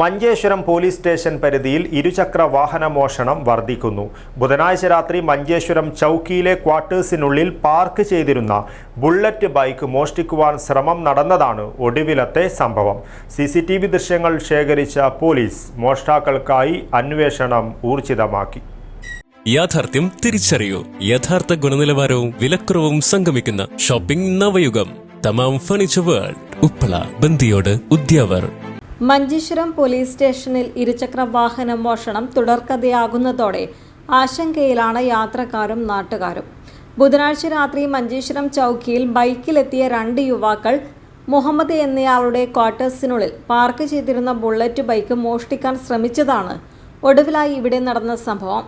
Manjeshwaram police station പരിധിയിൽ ഇരുചക്ര വാഹന മോഷണം വർദ്ധിക്കുന്നു. ബുധനാഴ്ച രാത്രി മഞ്ചേശ്വരം ചൌക്കിയിലെ ക്വാർട്ടേഴ്സിനുള്ളിൽ പാർക്ക് ചെയ്തിരുന്ന ബുള്ളറ്റ് ബൈക്ക് മോഷ്ടിക്കുവാൻ ശ്രമം നടന്നതാണ് ഒടുവിലത്തെ സംഭവം. സി ദൃശ്യങ്ങൾ ശേഖരിച്ച പോലീസ് മോഷ്ടാക്കൾക്കായി അന്വേഷണം ഊർജിതമാക്കി. യാഥാർത്ഥ്യം തിരിച്ചറിയൂ. യഥാർത്ഥ ഗുണനിലവാരവും വിലക്കുറവും സംഗമിക്കുന്ന shopping Navayugam. Thamam furniture world. Uppala Bandiyod Udyavar. Manjeshwaram police സ്റ്റേഷനിൽ ഇരുചക്ര വാഹന മോഷണം തുടർക്കഥയാകുന്നതോടെ ആശങ്കയിലാണ് യാത്രക്കാരും നാട്ടുകാരും. ബുധനാഴ്ച രാത്രി മഞ്ചേശ്വരം ചൗക്കിയിൽ ബൈക്കിലെത്തിയ രണ്ട് യുവാക്കൾ മുഹമ്മദ് എന്നയാളുടെ ക്വാർട്ടേഴ്സിനുള്ളിൽ പാർക്ക് ചെയ്തിരുന്ന ബുള്ളറ്റ് ബൈക്ക് മോഷ്ടിക്കാൻ ശ്രമിച്ചതാണ് ഒടുവിലായി ഇവിടെ നടന്ന സംഭവം.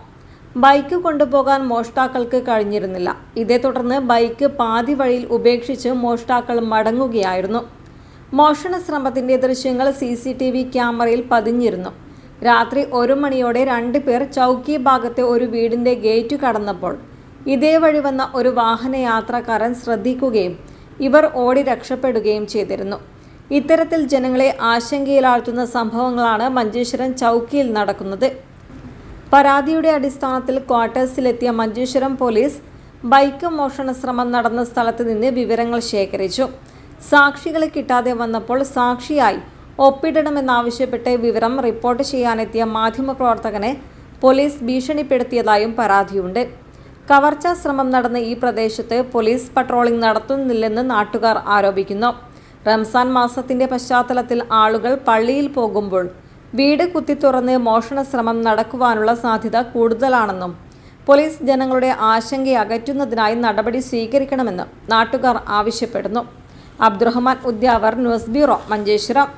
ബൈക്ക് കൊണ്ടുപോകാൻ മോഷ്ടാക്കൾക്ക് കഴിഞ്ഞിരുന്നില്ല. ഇതേ തുടർന്ന് ബൈക്ക് പാതി വഴിയിൽ ഉപേക്ഷിച്ച് മോഷ്ടാക്കൾ മടങ്ങുകയായിരുന്നു. മോഷണ ശ്രമത്തിന്റെ ദൃശ്യങ്ങൾ സി സി ടി വി ക്യാമറയിൽ പതിഞ്ഞിരുന്നു. രാത്രി ഒരു മണിയോടെ രണ്ട് പേർ ചൗക്കി ഭാഗത്തെ ഒരു വീടിന്റെ ഗേറ്റ് കടന്നപ്പോൾ ഇതേ വഴി വന്ന ഒരു വാഹനയാത്രക്കാരൻ ശ്രദ്ധിക്കുകയും ഇവർ ഓടി രക്ഷപ്പെടുകയും ചെയ്തിരുന്നു. ഇത്തരത്തിൽ ജനങ്ങളെ ആശങ്കയിലാഴ്ത്തുന്ന സംഭവങ്ങളാണ് മഞ്ചേശ്വരം ചൗക്കിയിൽ നടക്കുന്നത്. പരാതിയുടെ അടിസ്ഥാനത്തിൽ ക്വാർട്ടേഴ്സിലെത്തിയ മഞ്ചേശ്വരം പോലീസ് ബൈക്ക് മോഷണ ശ്രമം നടന്ന സ്ഥലത്ത് നിന്ന് വിവരങ്ങൾ ശേഖരിച്ചു. സാക്ഷികളെ കിട്ടാതെ വന്നപ്പോൾ സാക്ഷിയായി. ഒപ്പിടണമെന്നാവശ്യപ്പെട്ട് വിവരം റിപ്പോർട്ട് ചെയ്യാനെത്തിയ മാധ്യമപ്രവർത്തകനെ പോലീസ് ഭീഷണിപ്പെടുത്തിയതായും പരാതിയുണ്ട്. കവർച്ചാ ശ്രമം നടന്ന ഈ പ്രദേശത്ത് പോലീസ് പട്രോളിംഗ് നടത്തുന്നില്ലെന്ന് നാട്ടുകാർ ആരോപിക്കുന്നു. റംസാൻ മാസത്തിന്റെ പശ്ചാത്തലത്തിൽ ആളുകൾ പള്ളിയിൽ പോകുമ്പോൾ വീട് കുത്തിത്തുറന്ന് മോഷണ ശ്രമം നടക്കുവാനുള്ള സാധ്യത കൂടുതലാണെന്നും പോലീസ് ജനങ്ങളുടെ ആശങ്ക അകറ്റുന്നതിനായി നടപടി സ്വീകരിക്കണമെന്നും നാട്ടുകാർ ആവശ്യപ്പെടുന്നു. Abdurahman Udyavar news bureau Manjeshwaram.